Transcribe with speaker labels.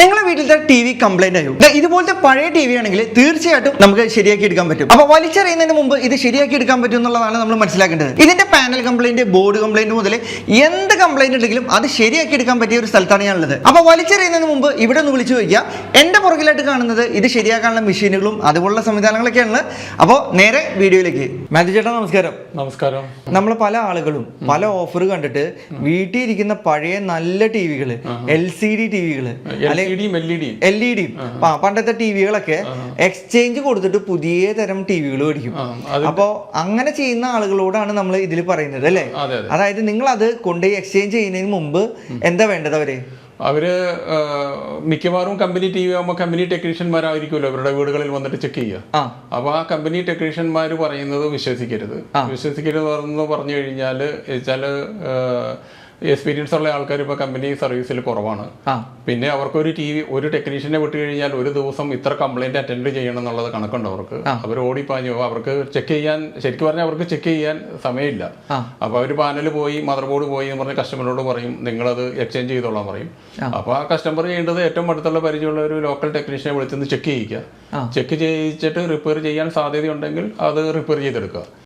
Speaker 1: നിങ്ങളെ വീട്ടിലത്തെ T V complaint ആയോ? ഇതുപോലത്തെ പഴയ ടി വി ആണെങ്കിൽ തീർച്ചയായിട്ടും നമുക്ക് ശരിയാക്കി എടുക്കാൻ പറ്റും. അപ്പൊ വലിച്ചെറിയുന്നതിന് മുമ്പ് ഇത് ശരിയാക്കി എടുക്കാൻ പറ്റും എന്നുള്ളതാണ് നമ്മൾ മനസ്സിലാക്കേണ്ടത്. ഇതിന്റെ പാനൽ കംപ്ലൈന്റ് ബോർഡ് കംപ്ലൈന്റ് മുതൽ എന്ത് കംപ്ലൈന്റ് ഉണ്ടെങ്കിലും അത് ശരിയാക്കി എടുക്കാൻ പറ്റിയ ഒരു സ്ഥലത്താണ് ഞാനുള്ളത്. അപ്പൊ വലിച്ചെറിയുന്നതിന് മുമ്പ് ഇവിടെ ഒന്ന് വിളിച്ചു ചോദിക്കുക. എന്റെ പുറകിലായിട്ട് കാണുന്നത് ഇത് ശരിയാക്കാനുള്ള മെഷീനുകളും അതുപോലുള്ള സംവിധാനങ്ങളൊക്കെയാണ് അപ്പോൾ നേരെ വീഡിയോയിലേക്ക്. മാത്യു ചേട്ടാ നമസ്കാരം.
Speaker 2: നമസ്കാരം.
Speaker 1: നമ്മൾ പല ആളുകളും പല ഓഫർ കണ്ടിട്ട് വീട്ടിൽ ഇരിക്കുന്ന പഴയ നല്ല ടി വികൾ എൽ സി ഡി
Speaker 2: ടി ഡിയും എൽ ഇ ഡിയും
Speaker 1: ഡി പണ്ടത്തെ ടിവികളൊക്കെ എക്സ്ചേഞ്ച് കൊടുത്തിട്ട് പുതിയ തരം ടിവികൾ മേടിക്കും.
Speaker 2: അപ്പോൾ
Speaker 1: അപ്പോ അങ്ങനെ ചെയ്യുന്ന ആളുകളോടാണ് നമ്മൾ ഇതിൽ പറയുന്നത് അല്ലേ?
Speaker 2: അതെ അതെ.
Speaker 1: അതായത് നിങ്ങൾ അത് കൊണ്ടുപോയി എക്സ്ചേഞ്ച് ചെയ്യുന്നതിന് മുമ്പ് എന്താ വേണ്ടത്
Speaker 2: അവർ? അവർ മിക്കവാറും കമ്പനി ടി വി ആകുമ്പോൾ കമ്പനി ടെക്നീഷ്യന്മാരായിരിക്കുമല്ലോ അവരുടെ വീടുകളിൽ വന്നിട്ട് ചെക്ക് ചെയ്യുക. അപ്പൊ ആ കമ്പനി ടെക്നീഷ്യന്മാർ പറയുന്നത് വിശ്വസിക്കരുത്. വിശ്വസിക്കരുത് എന്ന് പറഞ്ഞു കഴിഞ്ഞാൽ വെച്ചാൽ എക്സ്പീരിയൻസ് ഉള്ള ആൾക്കാർ ഇപ്പോൾ കമ്പനി സർവീസിൽ കുറവാണ്. പിന്നെ അവർക്കൊരു ടി വി ഒരു ടെക്നീഷ്യനെ വിട്ട് കഴിഞ്ഞാൽ ഒരു ദിവസം ഇത്ര കംപ്ലൈന്റ് അറ്റൻഡ് ചെയ്യണം എന്നുള്ളത് കണക്കുണ്ട് അവർക്ക്. അവർ ഓടിപ്പാഞ്ഞു അവർക്ക് ചെക്ക് ചെയ്യാൻ ശരിക്കും പറഞ്ഞാൽ അവർക്ക് ചെക്ക് ചെയ്യാൻ സമയമില്ല.
Speaker 1: അപ്പോൾ
Speaker 2: അപ്പൊ അവർ പാനൽ പോയി മദർ ബോർഡ് പോയി എന്ന് പറഞ്ഞ് കസ്റ്റമറോട് പറയും നിങ്ങളത് എക്സ്ചേഞ്ച് ചെയ്തോളാൻ പറയും. അപ്പൊ ആ കസ്റ്റമർ ചെയ്യേണ്ടത് ഏറ്റവും അടുത്തുള്ള പരിചയമുള്ള ഒരു ലോക്കൽ ടെക്നീഷ്യനെ വിളിച്ചൊന്ന് ചെക്ക് ചെയ്യിക്കുക. ചെക്ക് ചെയ്യിച്ചിട്ട് റിപ്പയർ ചെയ്യാൻ സാധ്യതയുണ്ടെങ്കിൽ അത് റിപ്പയർ ചെയ്തെടുക്കുക.